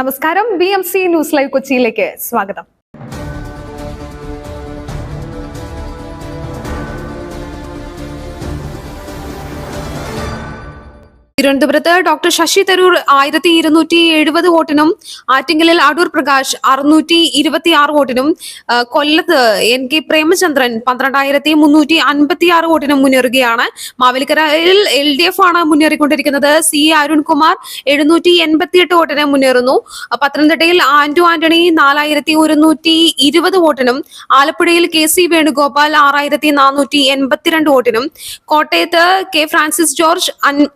നമസ്കാരം B M C news live കൊച്ചിയിലേക്ക് സ്വാഗതം തിരുവനന്തപുരത്ത് ഡോക്ടർ ശശി തരൂർ ആയിരത്തി ഇരുന്നൂറ്റി എഴുപത് വോട്ടിനും ആറ്റിങ്ങലിൽ അടൂർ പ്രകാശ് അറുന്നൂറ്റി ഇരുപത്തി ആറ് വോട്ടിനും കൊല്ലത്ത് എൻ കെ പ്രേമചന്ദ്രൻ പന്ത്രണ്ടായിരത്തി മുന്നൂറ്റി അൻപത്തി ആറ് വോട്ടിനും മുന്നേറുകയാണ്. മാവേലിക്കരയിൽ എൽ ഡി എഫ് ആണ് മുന്നേറിക്കൊണ്ടിരിക്കുന്നത്. സി അരുൺകുമാർ എഴുന്നൂറ്റി എൺപത്തി എട്ട് വോട്ടിന് മുന്നേറുന്നു. പത്തനംതിട്ടയിൽ ആന്റു ആന്റണി നാലായിരത്തി ഒരുന്നൂറ്റി ഇരുപത് വോട്ടിനും ആലപ്പുഴയിൽ കെ സി വേണുഗോപാൽ ആറായിരത്തി നാനൂറ്റി എൺപത്തിരണ്ട് വോട്ടിനും കോട്ടയത്ത് കെ ഫ്രാൻസിസ് ജോർജ് അൻ-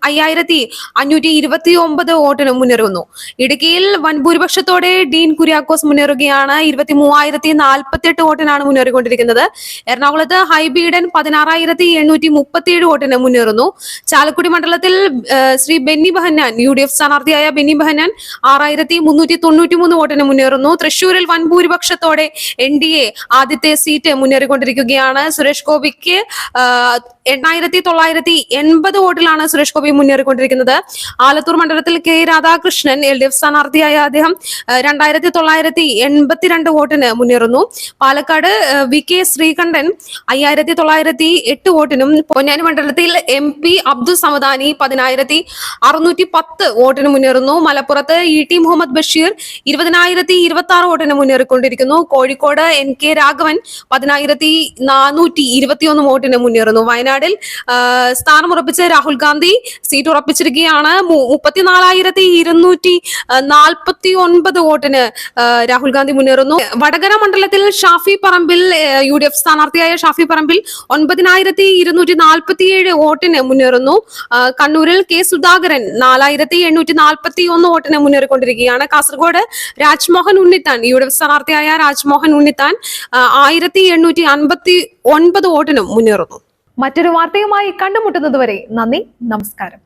അയ്യായിരത്തി അഞ്ഞൂറ്റി ഇരുപത്തി ഒമ്പത് വോട്ടിന് മുന്നേറുന്നു. ഇടുക്കിയിൽ വൻ ഭൂരിപക്ഷത്തോടെ ഡീൻ കുര്യാക്കോസ് മുന്നേറുകയാണ്. ഇരുപത്തി മൂവായിരത്തി നാൽപ്പത്തി എട്ട് വോട്ടിനാണ് മുന്നേറിക്കൊണ്ടിരിക്കുന്നത്. എറണാകുളത്ത് ഹൈബീഡൻ പതിനാറായിരത്തി എണ്ണൂറ്റി മുപ്പത്തിയേഴ് വോട്ടിന് മുന്നേറുന്നു. ചാലക്കുടി മണ്ഡലത്തിൽ Shri Benny Behanan U D F സ്ഥാനാർത്ഥിയായ Benny Behanan ആറായിരത്തി മുന്നൂറ്റി തൊണ്ണൂറ്റി മൂന്ന് വോട്ടിന് മുന്നേറുന്നു. തൃശൂരിൽ വൻ ഭൂരിപക്ഷത്തോടെ എൻ ഡി എ ആദ്യത്തെ സീറ്റ് മുന്നേറിക്കൊണ്ടിരിക്കുകയാണ്. സുരേഷ് ഗോപിക്ക് എണ്ണായിരത്തി തൊള്ളായിരത്തി എൺപത് വോട്ടിലാണ് സുരേഷ് ഗോപി മുന്നേറിക്കൊണ്ടിരിക്കുന്നത്. ആലത്തൂർ മണ്ഡലത്തിൽ K. Radhakrishnan L D F സ്ഥാനാർത്ഥിയായ അദ്ദേഹം രണ്ടായിരത്തി തൊള്ളായിരത്തി എൺപത്തിരണ്ട് വോട്ടിന് മുന്നേറുന്നു. പാലക്കാട് വി. കെ. ശ്രീകണ്ഠൻ അയ്യായിരത്തി തൊള്ളായിരത്തി എട്ട് വോട്ടിനും പൊന്നാനി മണ്ഡലത്തിൽ എം. പി. അബ്ദുൾ സമദാനി പതിനായിരത്തി അറുന്നൂറ്റി പത്ത് വോട്ടിന് മുന്നേറുന്നു. മലപ്പുറത്ത് ഇ. ടി. മുഹമ്മദ് ബഷീർ ഇരുപതിനായിരത്തി ഇരുപത്തി ആറ് വോട്ടിന് മുന്നേറിക്കൊണ്ടിരിക്കുന്നു. കോഴിക്കോട് എൻ. കെ. രാഘവൻ പതിനായിരത്തി നാനൂറ്റി ഇരുപത്തിയൊന്ന് വോട്ടിന് മുന്നേറുന്നു. വയനാടിൽ സ്ഥാനമുറപ്പിച്ച് രാഹുൽ ഗാന്ധി സീറ്റ് ഉറപ്പിച്ചിരിക്കുകയാണ്. മുപ്പത്തിനാലായിരത്തി ഇരുന്നൂറ്റി നാൽപ്പത്തി ഒൻപത് വോട്ടിന് രാഹുൽ ഗാന്ധി മുന്നേറുന്നു. വടകര മണ്ഡലത്തിൽ Shafi Parambil U D F സ്ഥാനാർത്ഥിയായ Shafi Parambil ഒൻപതിനായിരത്തി ഇരുന്നൂറ്റി നാൽപ്പത്തിയേഴ് വോട്ടിന് മുന്നേറുന്നു. കണ്ണൂരിൽ കെ സുധാകരൻ നാലായിരത്തി എണ്ണൂറ്റി നാൽപ്പത്തി ഒന്ന് വോട്ടിന് മുന്നേറിക്കൊണ്ടിരിക്കുകയാണ്. Kasaragod Rajmohan Unnithan U D F സ്ഥാനാർത്ഥിയായ Rajmohan Unnithan ആയിരത്തി എണ്ണൂറ്റി അൻപത്തി ഒൻപത് വോട്ടിനും മുന്നേറുന്നു. മറ്റൊരു വാർത്തയുമായി കണ്ടുമുട്ടുന്നതുവരെ നന്ദി നമസ്കാരം.